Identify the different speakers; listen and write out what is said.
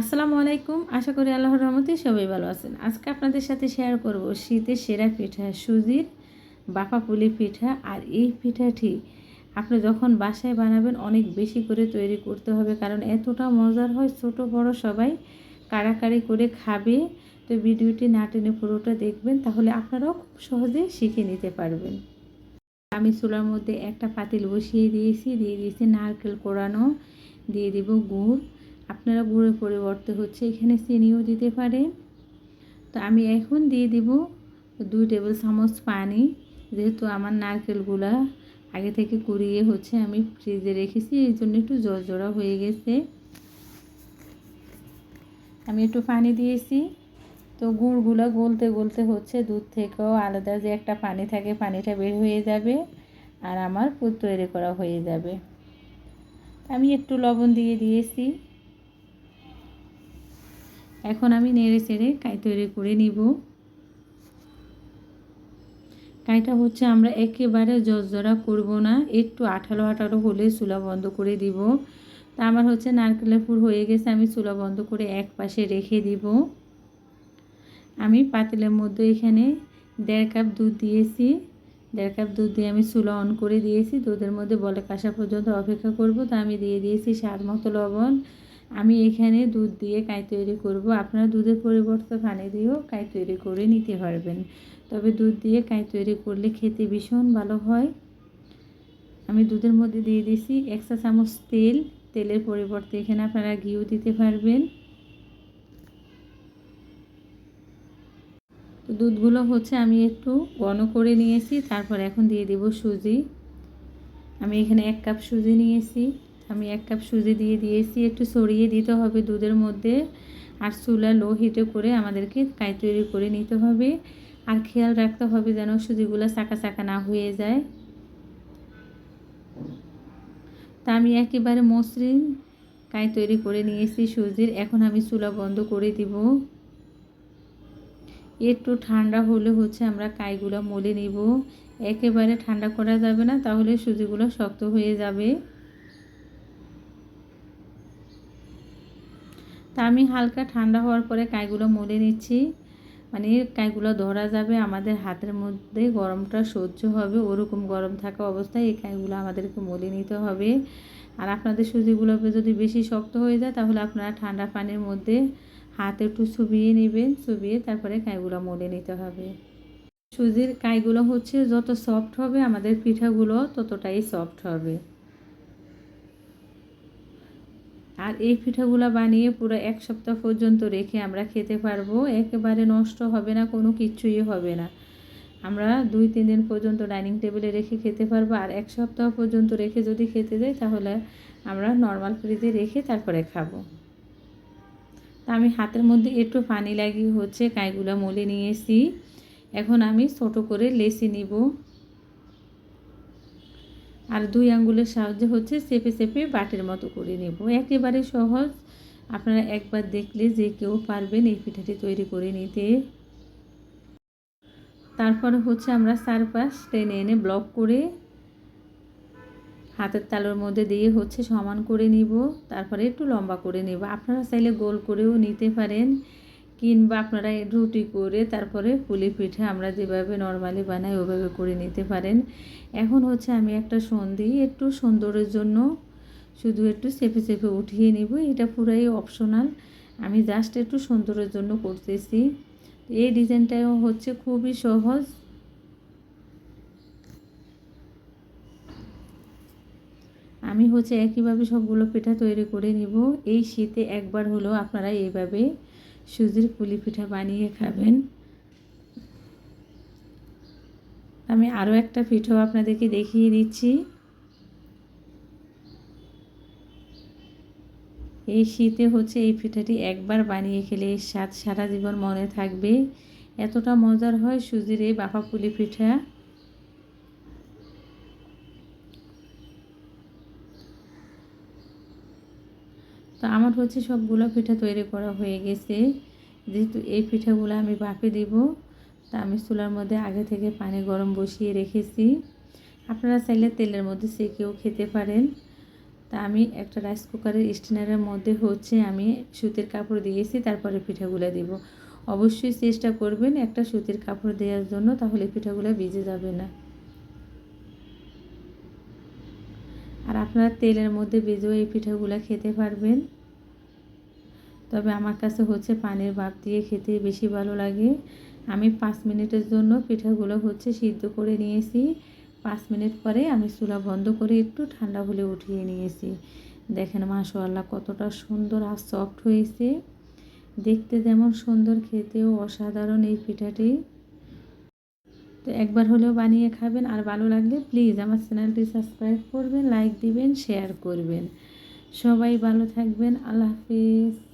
Speaker 1: আসসালামু আলাইকুম। আশা করি আল্লাহর রহমতে সবাই ভালো আছেন। আজকে আপনাদের সাথে শেয়ার করব শীতের সেরা পিঠা সুজির বাপা পুলি পিঠা আর এই পিঠাটি আপনি যখন বাসায় বানাবেন অনেক বেশি করে তৈরি করতে হবে কারণ এতটা মজার হয়, ছোট বড় সবাই কাড়াকাড়ি করে খাবে। তো ভিডিওটি না টেনে পুরোটা দেখবেন, তাহলে আপনারাও খুব সহজে শিখে নিতে পারবেন। আমি চুলার মধ্যে একটা পাতিল বসিয়ে দিয়েছি, দিয়ে দিয়েছি নারকেল কোড়ানো দিয়ে দিব গুড়। আপনারা গুড়ের পরিবর্তে হচ্ছে এখানে চিনিও দিতে পারেন। তো আমি এখন দিয়ে দিব দুই টেবিল চামচ পানি। যেহেতু আমার নারকেলগুলা আগে থেকে কুড়িয়ে হচ্ছে আমি ফ্রিজে রেখেছি, এই জন্য একটু জড়জড়া হয়ে গেছে। আমি একটু পানি দিয়েছি। তো গুড়গুলো গলতে গলতে হচ্ছে দুধ থেকেও আলাদা যে একটা পানি থাকে পানিটা বের হয়ে যাবে আর আমার পুর তৈরি করা হয়ে যাবে। আমি একটু লবণ দিয়ে দিয়েছি। এখন আমি নেড়ে চেড়ে কাই তৈরি করে নিব। কাইটা হচ্ছে আমরা একেবারে জর্জরা করব না, একটু আঠালো আঠালো হলে চুলা বন্ধ করে দিব। তা আমার হচ্ছে নারকেলের ফুল হয়ে গেছে, আমি চুলা বন্ধ করে এক পাশে রেখে দিব। আমি পাতিলের মধ্যে এখানে দেড় কাপ দুধ দিয়েছি। দেড় কাপ দুধ দিয়ে আমি চুলা অন করে দিয়েছি। দুধের মধ্যে বলে কাঁসা পর্যন্ত অপেক্ষা করব। তা আমি দিয়ে দিয়েছি স্বাদ মতো লবণ। আমি এখানে দুধ দিয়ে কাই তৈরি করব। আপনারা দুধের পরিবর্তে পানি দিয়েও কাই তৈরি করে নিতে পারবেন। তবে দুধ দিয়ে কাই তৈরি করলে খেতে ভীষণ ভালো হয়। আমি দুধের মধ্যে দিয়ে দিয়েছি একশো চামচ তেল। তেলের পরিবর্তে এখানে আপনারা ঘিও দিতে পারবেন। তো দুধগুলো হচ্ছে আমি একটু ঘন করে নিয়েছি, তারপর এখন দিয়ে দেব সুজি। আমি এখানে এক কাপ সুজি নিয়েছি। আমি এক কাপ সুজি দিয়ে দিয়েছি, একটু সরিয়ে দিতে হবে দুধের মধ্যে। আর চুলা লো হিটে করে আমাদেরকে কাই তৈরি করে নিতে হবে। আর খেয়াল রাখতে হবে যেন সুজিগুলো চাকা চাকা না হয়ে যায়। তা আমি একেবারে মসৃণ কাই তৈরি করে নিয়েছি সুজির। এখন আমি চুলা বন্ধ করে দিব। একটু ঠান্ডা হলে হচ্ছে আমরা কাইগুলো মলে নিব। একেবারে ঠান্ডা করা যাবে না, তাহলে সুজিগুলো শক্ত হয়ে যাবে। তা আমি হালকা ঠান্ডা হওয়ার পরে কাইগুলো মলে নিচ্ছি। মানে কাইগুলো ধরা যাবে আমাদের হাতের মধ্যে, গরমটা সহ্য হবে, ওরকম গরম থাকা অবস্থায় এই কাইগুলো আমাদেরকে মলে নিতে হবে। আর আপনাদের সুজিগুলো যদি বেশি শক্ত হয়ে যায়, তাহলে আপনারা ঠান্ডা পানির মধ্যে হাতে একটু চুবিয়ে নেবেন, চুবিয়ে তারপরে কাইগুলো মলে নিতে হবে। সুজির কাইগুলো হচ্ছে যত সফট হবে আমাদের পিঠাগুলো ততটাই সফট হবে। আর এই পিঠাগুলো বানিয়ে পুরো এক সপ্তাহ পর্যন্ত রেখে আমরা খেতে পারব। একেবারে নষ্ট হবে না, কোনো কিচ্ছুই হবে না। আমরা দুই, তিন দিন পর্যন্ত ডাইনিং টেবিলে রেখে খেতে পারব। আর এক সপ্তাহ পর্যন্ত রেখে যদি খেতে দেয় তাহলে আমরা নর্মাল ফ্রিজে রেখে তারপরে খাব। তা আমি হাতের মধ্যে একটু পানি লাগিয়ে হচ্ছে, কাইগুলো মলে নিয়েছি এখন আমি ছোটো করে লেসি নিব। আর দুই আঙ্গুলের সাহায্যে হচ্ছে চেপে চেপে বাটির মতো করে নেব। একেবারে সহজ। আপনারা একবার দেখলে যে কেউ পারবেন এই পিঠাটি তৈরি করে নিতে। তারপর হচ্ছে আমরা চারপাশ টেনে এনে ব্লক করে হাতের তালুর মধ্যে দিয়ে হচ্ছে সমান করে নিব। তারপরে একটু লম্বা করে নেব। আপনারা চাইলে গোল করেও নিতে পারেন। কিংবা আপনারা রুটি করে তারপরে পুলি পিঠা আমরা যেভাবে নর্মালি বানাই, ওভাবে করে নিতে পারেন। এখন হচ্ছে আমি একটা সন্ধি একটু সুন্দরের জন্য। শুধু একটু চেপে চেপে উঠিয়ে নিব, এটা পুরাই অপশনাল আমি জাস্ট একটু সুন্দরের জন্য করতেছি। এই ডিজাইনটাও হচ্ছে খুবই সহজ। আমি হচ্ছে একইভাবে সবগুলো পিঠা তৈরি করে নিব। এই শীতে একবার হলেও আপনারা এইভাবে সুজির পুলি পিঠা বানিয়ে খাবেন। আমি আরও একটা পিঠাও আপনাদেরকে দেখিয়ে দিচ্ছি। এই শীতে হচ্ছে এই পিঠাটি একবার বানিয়ে খেলে এর স্বাদ সারা জীবন মনে থাকবে। এতটা মজার হয় সুজির এই বাফা পুলি পিঠা। তো আমার হচ্ছে সবগুলো পিঠা তৈরি করা হয়ে গেছে। যেহেতু এই পিঠাগুলো আমি বাপে দিব, তা আমি চুলার মধ্যে আগে থেকে পানি গরম বসিয়ে রেখেছি। আপনারা চাইলে তেলের মধ্যে সেকেও খেতে পারেন। তা আমি একটা রাইস কুকারের স্টিনারের মধ্যে হচ্ছে আমি সুতির কাপড় দিয়েছি, তারপরে পিঠাগুলো দিব। অবশ্যই চেষ্টা করবেন একটা সুতির কাপড় দেওয়ার জন্য, তাহলে পিঠাগুলো ভিজে যাবে না। আর আপনারা তেলের মধ্যে ভেজেও এই পিঠাগুলো খেতে পারবেন। তবে আমার কাছে হচ্ছে পানির ভাপ দিয়ে খেতে বেশি ভালো লাগে। আমি পাঁচ মিনিটের জন্য পিঠাগুলো হচ্ছে সিদ্ধ করে নিয়েছি। পাঁচ মিনিট পরে আমি চুলা বন্ধ করে একটু ঠান্ডা হলে উঠিয়ে নিয়েছি। দেখেন মাশাআল্লাহ কতটা সুন্দর আর সফট হয়েছে। দেখতে যেমন সুন্দর, খেতেও অসাধারণ এই পিঠাটি। তো একবার হলেও বানিয়ে খাবেন। আর ভালো লাগলে প্লিজ আমার চ্যানেলটি সাবস্ক্রাইব করবেন লাইক দিবেন শেয়ার করবেন। সবাই ভালো থাকবেন। আল্লাহ হাফিজ।